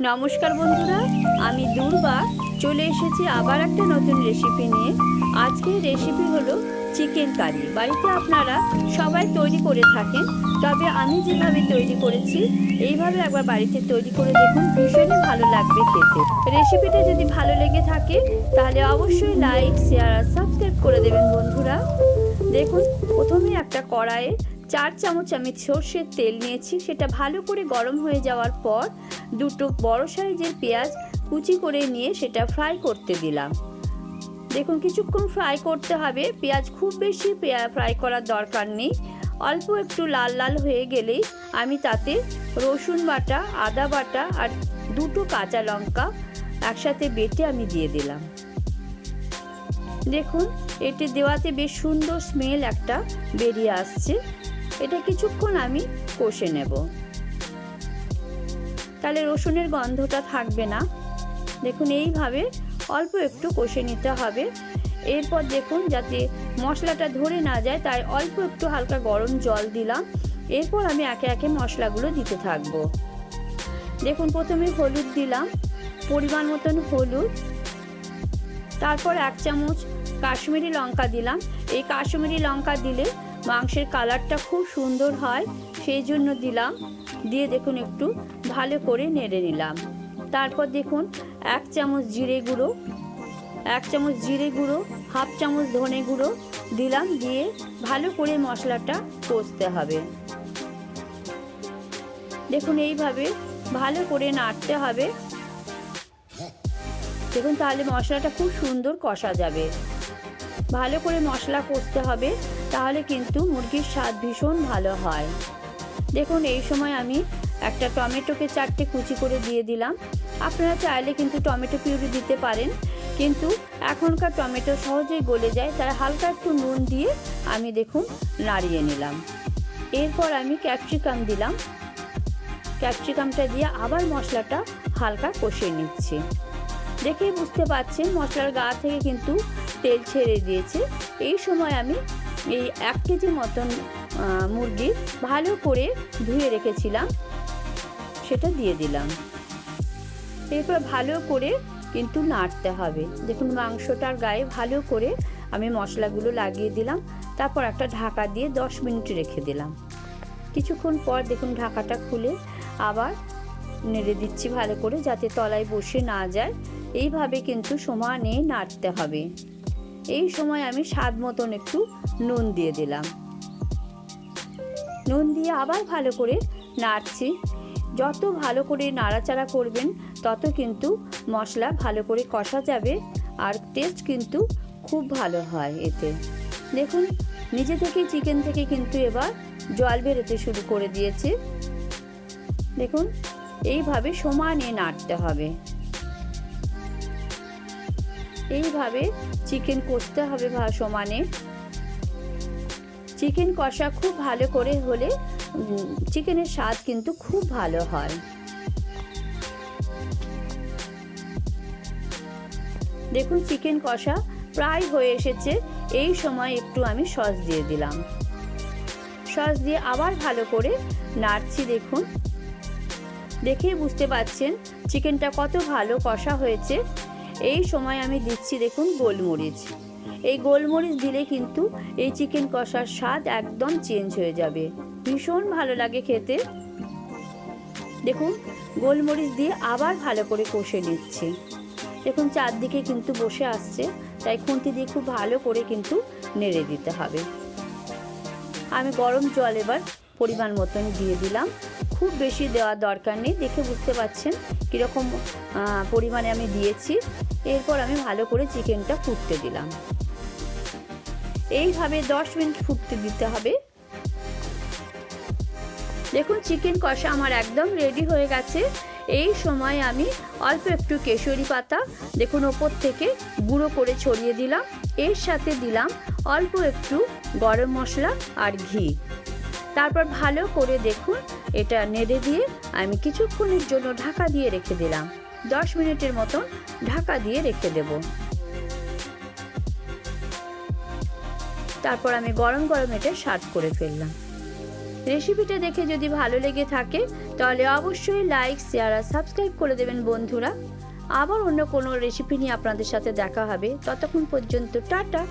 নমস্কার বন্ধুরা, আমি দুর্বা। চলে এসেছি আবার একটা নতুন রেসিপি নিয়ে। আজকের রেসিপি হলো চিকেন কারি বাড়িতে আপনারা সবাই তৈরি করে থাকেন, তবে আমি যেভাবে তৈরি করেছি, এইভাবে একবার বাড়িতে তৈরি করে দেখুন, ভীষণই ভালো লাগবে খেতে। রেসিপিটা যদি ভালো লেগে থাকে, তাহলে অবশ্যই লাইক শেয়ার আর সাবস্ক্রাইব করে দেবেন বন্ধুরা। দেখুন, প্রথমে একটা কড়াইয়ে চার চামচ আমি সর্ষের তেল নিয়েছি। সেটা ভালো করে গরম হয়ে যাওয়ার পর দুটো বড় সাইজের পেঁয়াজ কুচি করে নিয়ে সেটা ফ্রাই করতে দিলাম। দেখুন, কিছুক্ষণ ফ্রাই করতে হবে। পেঁয়াজ খুব বেশি ফ্রাই করার দরকার নেই। অল্প একটু লাল লাল হয়ে গেলেই আমি তাতে রসুন বাটা, আদা বাটা আর দুটো কাঁচা লঙ্কা একসাথে বেটে আমি দিয়ে দিলাম। দেখুন, এটি দেওয়াতে বেশ সুন্দর স্মেল একটা বেরিয়ে আসছে। এটা কিছুক্ষণ আমি কষে নেব। তাহলে রসুনের গন্ধটা থাকবে না। দেখুন, এইভাবে অল্প একটু কষে নিতে হবে। এরপর দেখুন, যাতে মশলাটা ধরে না যায়, তাই অল্প একটু হালকা গরম জল দিলাম। এরপর আমি একে একে মশলাগুলো দিতে থাকব। দেখুন, প্রথমে হলুদ দিলাম, পরিমাণ মতন হলুদ। তারপর এক চামচ কাশ্মীরি লঙ্কা দিলাম। এই কাশ্মীরি লঙ্কা দিলে মাংসের কালারটা খুব সুন্দর হয়। সেই জন্য দিলাম। দিয়ে দেখুন একটু ভালো করে নেড়ে নিলাম। তারপর দেখুন এক চামচ জিরে গুঁড়ো, এক চামচ জিরে গুঁড়ো, হাফ চামচ ধনে গুঁড়ো দিলাম। দিয়ে ভালো করে মশলাটা কষতে হবে। দেখুন এইভাবে ভালো করে নাড়তে হবে। দেখুন তাহলে মশলাটা খুব সুন্দর কষা যাবে। ভালো করে মশলা কষতে হবে, তাহলে কিন্তু মুরগির স্বাদ ভীষণ ভালো হয়। দেখুন, এই সময় আমি একটা টমেটোকে চারটে কুচি করে দিয়ে দিলাম। আপনারা চাইলে কিন্তু টমেটো পিউরি দিতে পারেন, কিন্তু এখনকার টমেটো সহজেই গলে যায় তার হালকা একটু নুন দিয়ে আমি দেখুন নাড়িয়ে নিলাম। এরপর আমি ক্যাপসিকাম দিলাম। ক্যাপসিকামটা দিয়ে আবার মশলাটা হালকা কষিয়ে নিচ্ছি। দেখেই বুঝতে পাচ্ছেন, মশলার গা থেকে কিন্তু তেল ছেড়ে দিয়েছে। এই সময় আমি এই এক কেজি মতন মুরগি ভালো করে ধুয়ে রেখেছিলাম। সেটা দিয়ে দিলাম। এরপর ভালো করে কিন্তু নাড়তে হবে। দেখুন মাংসটার গায়ে ভালো করে আমি মশলাগুলো লাগিয়ে দিলাম। তারপর একটা ঢাকা দিয়ে দশ মিনিট রেখে দিলাম। কিছুক্ষণ পর দেখুন ঢাকাটা খুলে আবার নেড়ে দিচ্ছি ভালো করে যাতে তলায় বসে না যায়। এইভাবে কিন্তু সমানে নাড়তে হবে। এই সময় আমি স্বাদ মতন একটু নুন দিয়ে দিলাম। নুন দিয়ে আবার ভালো করে নাড়ছি। যত ভালো করে নাড়াচাড়া করবেন, তত কিন্তু মশলা ভালো করে কষা যাবে আর টেস্ট কিন্তু খুব ভালো হয় এতে। দেখুন, নিজে থেকে চিকেন থেকে কিন্তু এবার জল বেরোতে শুরু করে দিয়েছে। দেখুন, এইভাবে সমানে নাড়তে হবে। এইভাবে চিকেন কষতে হবে সমানে। চিকেন কষা খুব ভালো করে হলে চিকেনের স্বাদ কিন্তু খুব ভালো হয়। দেখুন, চিকেন কষা প্রায় হয়ে এসেছে। এই সময় একটু আমি সস দিয়ে দিলাম। সস দিয়ে আবার ভালো করে নাড়ছি, দেখুন। দেখেই বুঝতে পাচ্ছেন, চিকেনটা কত ভালো কষা হয়েছে। এই সময় আমি দিচ্ছি দেখুন গোলমরিচ। এই গোলমরিচ দিলে কিন্তু এই চিকেন কষার স্বাদ একদম চেঞ্জ হয়ে যাবে। ভীষণ ভালো লাগে খেতে। দেখুন, গোলমরিচ দিয়ে আবার ভালো করে কষে নিচ্ছি। দেখুন, চারদিকে কিন্তু বসে আসছে, তাই খুন্তি দিয়ে খুব ভালো করে কিন্তু নেড়ে দিতে হবে। আমি গরম জল এবার পরিমাণ মতন দিয়ে দিলাম। খুব বেশি দেওয়ার দরকার নেই, দেখে বুঝতে পাচ্ছেন কীরকম পরিমাণে আমি দিয়েছি। এরপর আমি ভালো করে চিকেনটা ফুটতে দিলাম। এইভাবে দশ মিনিট ফুটতে দিতে হবে। দেখুন, চিকেন কষা আমার একদম রেডি হয়ে গেছে। এই সময় আমি অল্প একটু কেশরি পাতা, দেখুন, ওপর থেকে গুঁড়ো করে ছড়িয়ে দিলাম। এর সাথে দিলাম অল্প একটু গরম মশলা আর ঘি। তারপর ভালো করে দেখুন, এটা নেড়ে দিয়ে আমি কিছুক্ষণের জন্য ঢাকা দিয়ে রেখে দিলাম। দশ মিনিটের মতন ঢাকা দিয়ে রেখে দেব। তারপর আমি গরম গরম এটা সার্ভ করে ফেললাম। রেসিপিটা দেখে যদি ভালো লেগে থাকে, তাহলে অবশ্যই লাইক, শেয়ার আর সাবস্ক্রাইব করে দেবেন বন্ধুরা। আবার অন্য কোনো রেসিপি নিয়ে আপনাদের সাথে দেখা হবে। ততক্ষণ পর্যন্ত টাটা।